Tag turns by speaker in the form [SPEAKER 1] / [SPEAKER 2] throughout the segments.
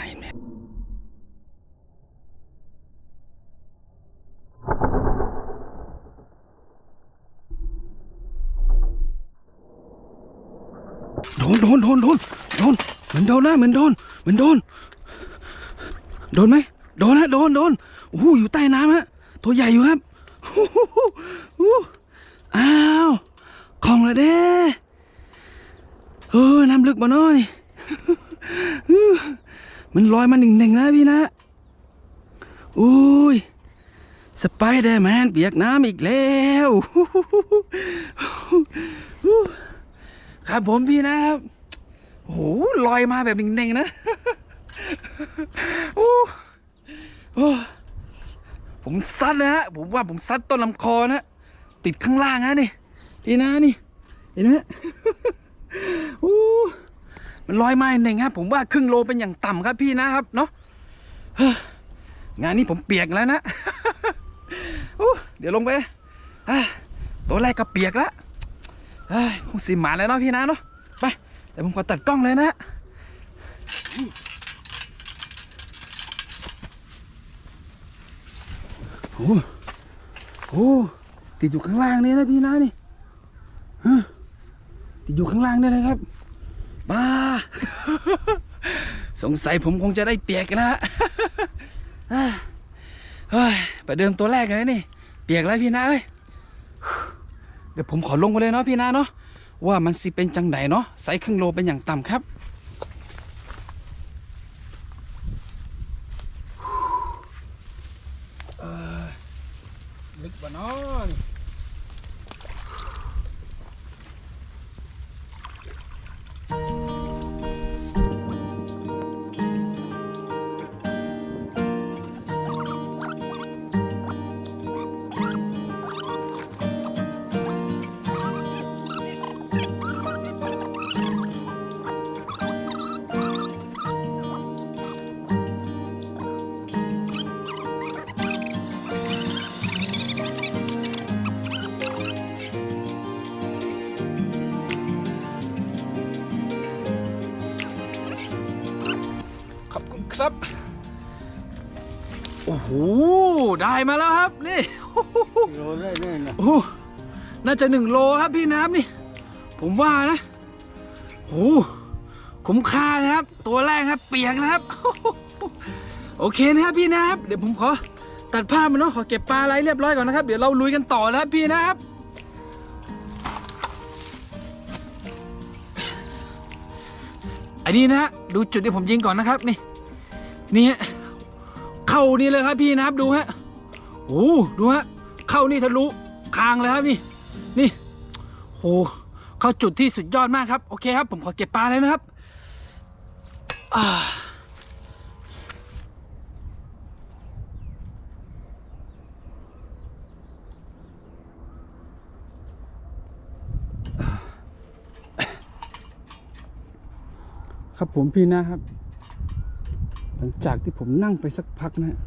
[SPEAKER 1] นะเห็นไหมโดนโดนโดนโดนโดนเหมือนโดนนะเหมือนโดนเหมือนโดนโดนไหมโดนฮะโดนโดนโอ้โหอยู่ใต้น้ำฮะ ตัวใหญ่อยู่ครับโอ้โหโอ้อ้าวของละเด้เออน้ำลึกมาหน่อย มันลอยมาหนึ่งหนึ่งๆนะพี่นะอุ้ยสไปเดอร์แมนเปียกน้ำอีกแล้วครับผมพี่นะครับโอ้โหลอยมาแบบหนึ่งๆนะโอ้ผมซัดนะฮะผมว่าผมซัดต้นลำคอนะติดข้างล่างฮะนี่พี่นะนี่เห็นไหมโอ้ มันลอยมาหนึ่งครับผมว่าครึ่งโลเป็นอย่างต่ำครับพี่นะครับเนาะงานนี้ผมเปียกแล้วนะเดี๋ยวลงไปตัวแรกก็เปียกแล้วคงสิหมาแล้วเนาะพี่นะเนาะไปเดี๋ยวผมขอตัดกล้องเลยนะโอ้โหติดอยู่ข้างล่างนี่นะพี่นะนี่ติดอยู่ข้างล่างนี่เลยครับ บ้า สงสัยผมคงจะได้เปียกแล้วอะเฮ้ยประเดิมตัวแรกเลยนี่ เปียกแล้วพี่นะเอ้ยเดี๋ยวผมขอลงไปเลยเนาะพี่นะเนาะว่ามันสิเป็นจังไหนเนาะไซส์ครึ่งโลเป็นอย่างต่ำครับลึกบ่นอน คุณครับโอ้โหได้มาแล้วครับนี่
[SPEAKER 2] โลได้แน่นะ
[SPEAKER 1] โอ้โหน่าจะหนึ่งโลครับพี่น้ำนี่ ผมว่านะโอ้โหคุ้มค่านะครับ ตัวแรกครับเปียกนะครับ โอเคนะครับพี่นะครับ เดี๋ยวผมขอตัดภาพมันเนาะขอเก็บปลาอะไรเรียบร้อยก่อนนะครับ เดี๋ยวเราลุยกันต่อนะครับพี่นะครับอันนี้นะฮะดูจุดที่ผมยิงก่อนนะครับนี่ นี่ฮะเข้านี่เลยครับพี่นะครับดูฮะโอ้ดูฮะเข้านี่ทะลุคางเลยครับนี่นี่โหเข้าจุดที่สุดยอดมากครับโอเคครับ ผมขอเก็บปลาเลยนะครับครับผมพี่นะครับ หลังจากที่ผมนั่งไปสักพักนะ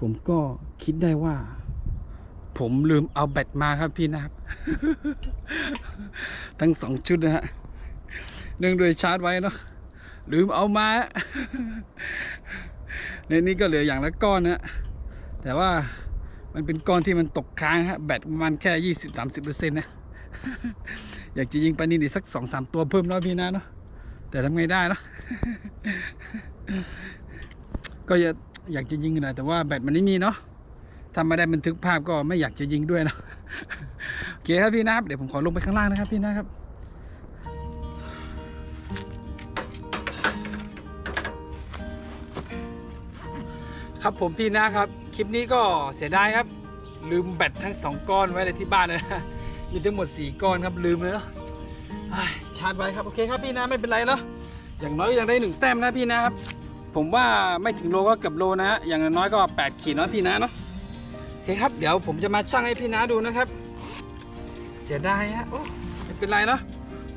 [SPEAKER 1] ผมก็คิดได้ว่า ผมลืมเอาแบตมาครับพี่นะครับ ทั้งสองชุดนะฮะเนื่องด้วยชาร์จไว้เนาะลืมเอามา ในนี้ก็เหลืออย่างละก้อนนะแต่ว่ามันเป็นก้อนที่มันตกค้างฮะแบตประมาณแค่ยี่สิบสามสิบเปอร์เซ็นต์นะอยากจะยิงปลานินอีกสักสองสามตัวเพิ่มเนาะพี่นะเนาะแต่ทำไงได้เนาะ ก็อยากอยากจะยิงหน่อยแต่ว่าแบตมันไม่มีเนาะทำไม่ได้บันทึกภาพก็ไม่อยากจะยิงด้วยเนาะโอเคครับพี่นะครับเดี๋ยวผมขอลงไปข้างล่างนะครับพี่นะครับครับผมพี่นะครับ คลิปนี้ก็เสียดายครับ ลืมแบตทั้งสองก้อนไว้เลยที่บ้านเลยนะมีทั้งหมดสี่ก้อนครับลืมเลยเนาะชาร์จไว้ครับ โอเคครับพี่นะไม่เป็นไรเนาะอย่างน้อยยังได้หนึ่งแต้มนะพี่นะครับ ผมว่าไม่ถึงโลก็เกือบโลนะฮะอย่างน้อยก็ 8 ขีดนะพี่นะเนาะโอเคครับเดี๋ยวผมจะมาชั่งให้พี่นะดูนะครับ เสียดายฮะโอ้ไม่เป็นไรเนาะ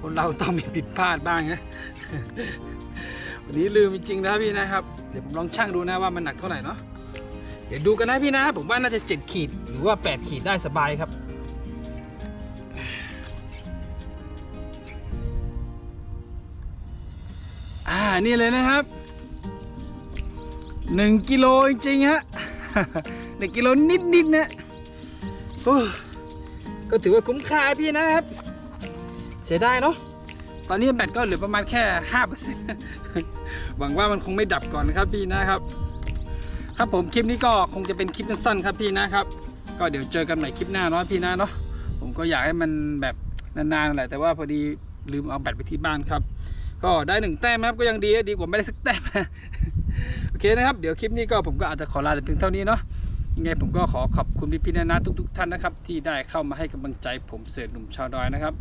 [SPEAKER 1] คนเราต้องมีผิดพลาดบ้างนะวันนี้ลืมจริงๆนะพี่นะครับ เดี๋ยวผมลองชั่งดูนะว่ามันหนักเท่าไหร่เนาะเดี๋ยวดูกันนะพี่นะ ผมว่าน่าจะ 7 ขีดหรือว่า 8 ขีดได้สบายครับอ่านี่เลยนะครับ หนึ่งกิโลจริงฮะหนึ่งกิโลนิดๆนะโอ้ก็ถือว่าคุ้มค่าพี่นะครับ เสียดายเนาะตอนนี้แบตก็เหลือประมาณแค่ห้าเปอร์เซ็นต์หวังว่ามันคงไม่ดับก่อนนะครับพี่นะครับ ครับผมคลิปนี้ก็คงจะเป็นคลิปสั้นๆครับพี่นะครับ ก็เดี๋ยวเจอกันใหม่คลิปหน้าเนาะพี่นะเนาะผมก็อยากให้มันแบบนานๆแหละแต่ว่าพอดีลืมเอาแบตไปที่บ้านครับ ก็ได้หนึ่งแต้มครับก็ยังดีดีกว่าไม่ได้สักแต้ม เคนะครับเดี๋ยวคลิปนี้ก็ผมก็อาจจะขอลาแต่เพียงเท่านี้เนาะยังไงผมก็ขอขอบคุณพี่ๆนานาทุก ๆ ท่านนะครับ ที่ได้เข้ามาให้กำลังใจผมเสือหนุ่มชาวดอยนะครับ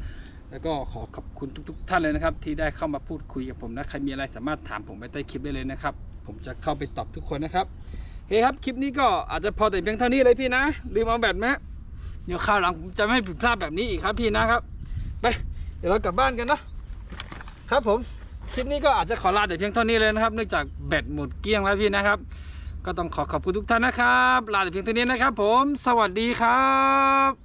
[SPEAKER 1] แล้วก็ขอขอบคุณทุก ๆ ท่านเลยนะครับ ที่ได้เข้ามาพูดคุยกับผมนะใครมีอะไรสามารถถามผมไปใต้คลิปได้เลยนะครับ ผมจะเข้าไปตอบทุกคนนะครับโอเคครับคลิปนี้ก็อาจจะพอแต่เพียงเท่านี้เลยพี่นะลืมเอาแบตไหมเดี๋ยวคราวหลังผมจะไม่ผิดพลาดแบบนี้อีกครับพี่นะครับ ไป เดี๋ยวเรากลับบ้านกันนะครับผม คลิปนี้ก็อาจจะขอลาแต่เพียงเท่านี้เลยนะครับ เนื่องจากแบตหมดเกลี้ยงแล้วพี่นะครับ ก็ต้องขอขอบคุณทุกท่านนะครับ ลาแต่เพียงเท่านี้นะครับ ผม สวัสดีครับ